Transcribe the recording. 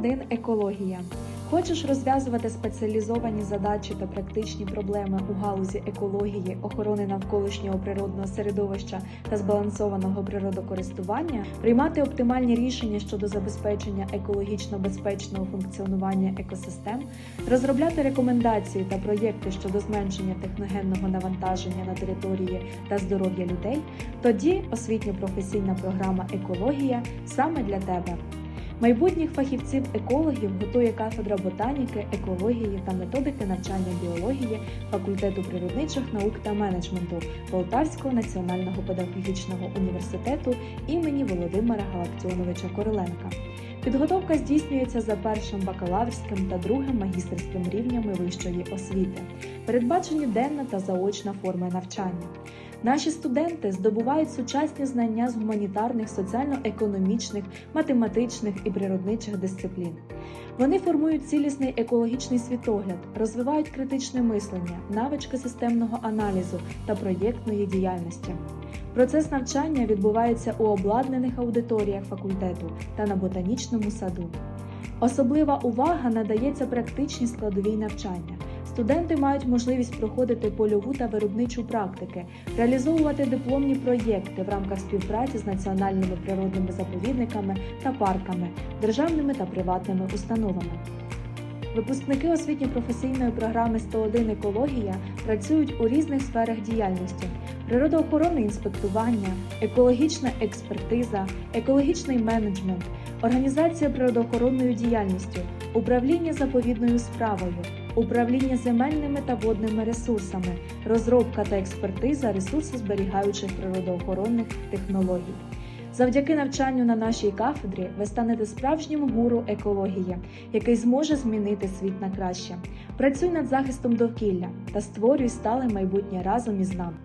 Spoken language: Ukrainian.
101 екологія. Хочеш розв'язувати спеціалізовані задачі та практичні проблеми у галузі екології, охорони навколишнього природного середовища та збалансованого природокористування, приймати оптимальні рішення щодо забезпечення екологічно безпечного функціонування екосистем, розробляти рекомендації та проєкти щодо зменшення техногенного навантаження на території та здоров'я людей, тоді освітньо-професійна програма Екологія саме для тебе. Майбутніх фахівців-екологів готує кафедра ботаніки, екології та методики навчання біології факультету природничих наук та менеджменту Полтавського національного педагогічного університету імені Володимира Галактіоновича Короленка. Підготовка здійснюється за першим бакалаврським та другим магістерським рівнями вищої освіти. Передбачені денна та заочна форми навчання. Наші студенти здобувають сучасні знання з гуманітарних, соціально-економічних, математичних і природничих дисциплін. Вони формують цілісний екологічний світогляд, розвивають критичне мислення, навички системного аналізу та проєктної діяльності. Процес навчання відбувається у обладнаних аудиторіях факультету та на ботанічному саду. Особлива увага надається практичній складовій навчання. Студенти мають можливість проходити польову та виробничу практики, реалізовувати дипломні проєкти в рамках співпраці з національними природними заповідниками та парками, державними та приватними установами. Випускники освітньо-професійної програми 101 екологія працюють у різних сферах діяльності: природоохоронне інспектування, екологічна експертиза, екологічний менеджмент, організація природоохоронною діяльністю, управління заповідною справою, управління земельними та водними ресурсами, розробка та експертиза ресурсозберігаючих природоохоронних технологій. Завдяки навчанню на нашій кафедрі ви станете справжнім гуру екології, який зможе змінити світ на краще. Працюй над захистом довкілля та створюй стале майбутнє разом із нами.